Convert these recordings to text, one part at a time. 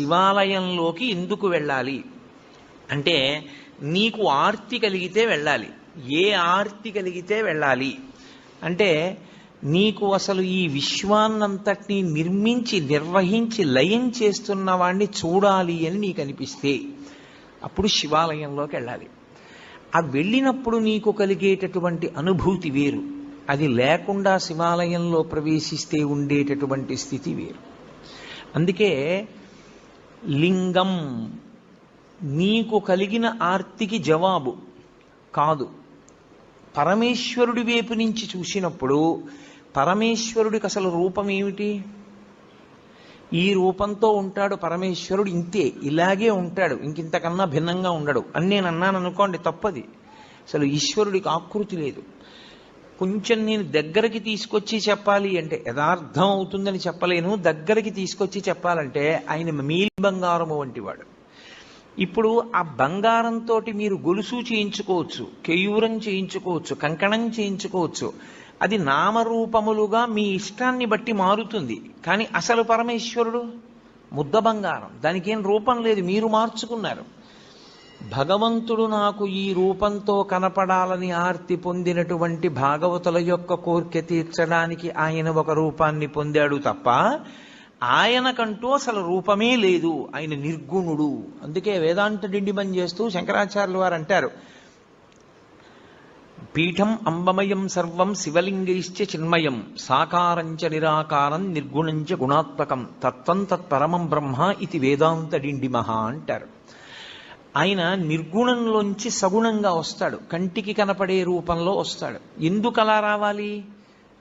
శివాలయంలోకి ఎందుకు వెళ్ళాలి? అంటే నీకు ఆర్తి కలిగితే వెళ్ళాలి. ఏ ఆర్తి కలిగితే వెళ్ళాలి? అంటే నీకు అసలు ఈ విశ్వాన్నంతటినీ నిర్మించి నిర్వహించి లయం చేస్తున్న వాడిని చూడాలి అని నీకు అనిపిస్తే అప్పుడు శివాలయంలోకి వెళ్ళాలి. ఆ వెళ్ళినప్పుడు నీకు కలిగేటటువంటి అనుభూతి వేరు. అది లేకుండా శివాలయంలో ప్రవేశిస్తే ఉండేటటువంటి స్థితి వేరు. అందుకే లింగం నీకు కలిగిన ఆర్తికి జవాబు కాదు. పరమేశ్వరుడి వైపు నుంచి చూసినప్పుడు పరమేశ్వరుడికి అసలు రూపం ఏమిటి? ఈ రూపంతో ఉంటాడు పరమేశ్వరుడు ఇంతే ఇలాగే ఉంటాడు ఇంకింతకన్నా భిన్నంగా ఉండడు అని నేను అన్నాను అనుకోండి తప్పది. అసలు ఈశ్వరుడికి ఆకృతి లేదు. కొంచెం నేను దగ్గరికి తీసుకొచ్చి చెప్పాలి అంటే యథార్థం అవుతుందని చెప్పలేను. దగ్గరికి తీసుకొచ్చి చెప్పాలంటే ఆయన మీలి బంగారము వంటి వాడు. ఇప్పుడు ఆ బంగారంతో మీరు గొలుసు చేయించుకోవచ్చు కేయూరం చేయించుకోవచ్చు కంకణం చేయించుకోవచ్చు. అది నామరూపములుగా మీ ఇష్టాన్ని బట్టి మారుతుంది. కానీ అసలు పరమేశ్వరుడు ముద్ద బంగారం. దానికేం రూపం లేదు. మీరు మార్చుకున్నారు. భగవంతుడు నాకు ఈ రూపంతో కనపడాలని ఆర్తి పొందినటువంటి భాగవతుల యొక్క కోరిక తీర్చడానికి ఆయన ఒక రూపాన్ని పొందాడు తప్ప ఆయనకంటూ అసలు రూపమే లేదు. ఆయన నిర్గుణుడు. అందుకే వేదాంత డిండిమం చేస్తూ శంకరాచార్యులు వారు అంటారు పీఠం అంబమయం సర్వం శివలింగైశ్చ చిన్మయం సాకారంచ నిరాకారం నిర్గుణంచ గుణాత్మకం తత్వం తత్పరమం బ్రహ్మ ఇది వేదాంత డిండిమహ అంటారు. ఆయన నిర్గుణంలోంచి సగుణంగా వస్తాడు. కంటికి కనపడే రూపంలో వస్తాడు. ఎందుకు అలా రావాలి?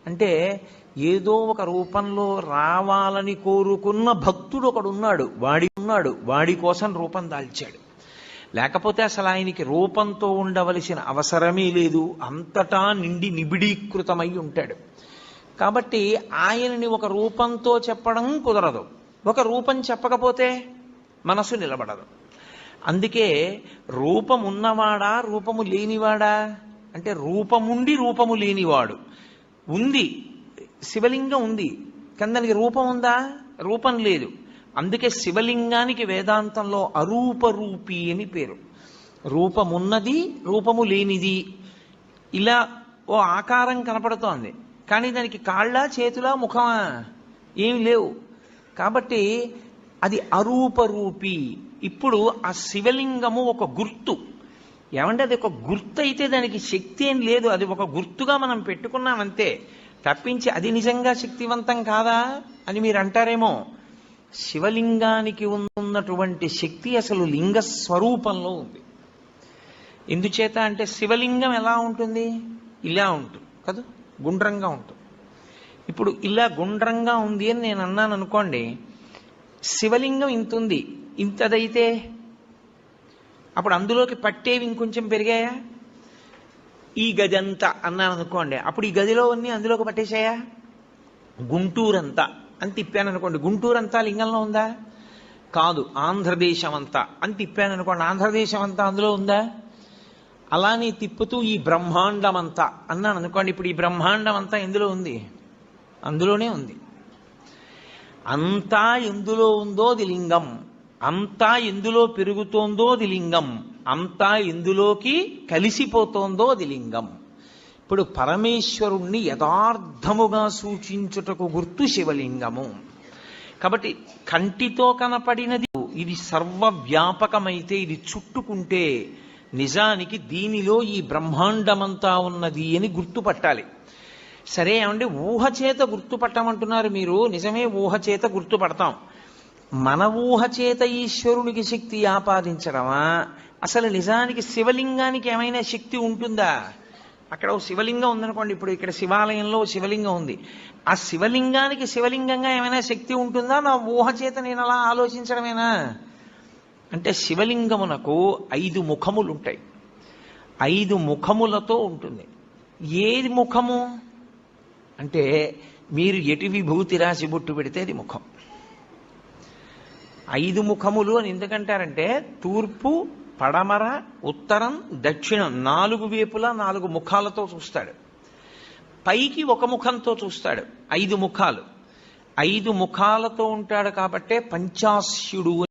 అంటే ఏదో ఒక రూపంలో రావాలని కోరుకున్న భక్తుడు ఒకడు ఉన్నాడు వాడి ఉన్నాడు. వాడి కోసం రూపం దాల్చాడు. లేకపోతే అసలు ఆయనకి రూపంతో ఉండవలసిన అవసరమే లేదు. అంతటా నిండి నిబిడీకృతమై ఉంటాడు. కాబట్టి ఆయనని ఒక రూపంతో చెప్పడం కుదరదు. ఒక రూపం చెప్పకపోతే మనసు నిలబడదు. అందుకే రూపమున్నవాడా రూపము లేనివాడా? అంటే రూపముండి రూపము లేనివాడు. ఉంది. శివలింగం ఉంది. కానీ దానికి రూపం ఉందా? రూపం లేదు. అందుకే శివలింగానికి వేదాంతంలో అరూపరూపి అని పేరు. రూపమున్నది రూపము లేనిది. ఇలా ఓ ఆకారం కనపడుతోంది. కానీ దానికి కాళ్ళ చేతుల ముఖమా? ఏమి లేవు. కాబట్టి అది అరూపరూపి. ఇప్పుడు ఆ శివలింగము ఒక గుర్తు. ఏమంటే అది ఒక గుర్తు అయితే దానికి శక్తి ఏం లేదు. అది ఒక గుర్తుగా మనం పెట్టుకున్నామంతే. తప్పించి అది నిజంగా శక్తివంతం కాదా అని మీరు అంటారేమో. శివలింగానికి ఉన్నటువంటి శక్తి అసలు లింగ స్వరూపంలో ఉంది. ఎందుచేత అంటే శివలింగం ఎలా ఉంటుంది? ఇలా ఉంటుంది. కదా? గుండ్రంగా ఉంటుంది. ఇప్పుడు ఇలా గుండ్రంగా ఉంది అని నేను అన్నాను అనుకోండి శివలింగం ఇంత ఉంది ఇంతదైతే అప్పుడు అందులోకి పట్టేవి ఇంకొంచెం పెరిగాయా? ఈ గది అంతా అన్నాను అనుకోండి. అప్పుడు ఈ గదిలో అన్ని అందులోకి పట్టేశాయా? గుంటూరంతా. అని తిప్పాను అనుకోండి. గుంటూరంతా లింగంలో ఉందా? కాదు ఆంధ్రదేశం అంతా అని తిప్పాను అనుకోండి. ఆంధ్రదేశం అంతా అందులో ఉందా? అలానే తిప్పుతూ ఈ బ్రహ్మాండం అంతా అన్నాను అనుకోండి. ఇప్పుడు ఈ బ్రహ్మాండం అంతా ఎందులో ఉంది? అందులోనే ఉంది. అంతా ఎందులో ఉందో అది లింగం. అంతా ఎందులో పెరుగుతోందో అది లింగం. అంతా ఎందులోకి కలిసిపోతోందో అది లింగం. ఇప్పుడు పరమేశ్వరుణ్ణి యథార్థముగా సూచించుటకు గుర్తు శివలింగము. కాబట్టి కంటితో కనపడినది ఇది సర్వవ్యాపకమైతే ఇది చుట్టుకుంటే నిజానికి దీనిలో ఈ బ్రహ్మాండమంతా ఉన్నది అని గుర్తుపట్టాలి. సరే ఏమంటే ఊహ చేత గుర్తుపట్టమంటున్నారు మీరు నిజమే ఊహ చేత గుర్తుపడతాం. మన ఊహ చేత ఈశ్వరునికి శక్తి ఆపాదించడమా? అసలు నిజానికి శివలింగానికి ఏమైనా శక్తి ఉంటుందా? అక్కడ ఓ శివలింగం ఉందనుకోండి ఇప్పుడు ఇక్కడ శివాలయంలో శివలింగం ఉంది. ఆ శివలింగానికి శివలింగంగా ఏమైనా శక్తి ఉంటుందా? నా ఊహ చేత నేను అలా ఆలోచించడమేనా? అంటే శివలింగమునకు ఐదు ముఖములు ఉంటాయి ఐదు ముఖములతో ఉంటుంది. ఏది ముఖము? అంటే మీరు ఎటు విభూతి రాసి బొట్టు పెడితే అది ముఖం. ఐదు ముఖములు అని ఎందుకంటారంటే తూర్పు పడమర ఉత్తరం దక్షిణం నాలుగు వేపులా నాలుగు ముఖాలతో చూస్తాడు. పైకి ఒక ముఖంతో చూస్తాడు. ఐదు ముఖాలు. ఐదు ముఖాలతో ఉంటాడు కాబట్టే పంచాస్యుడు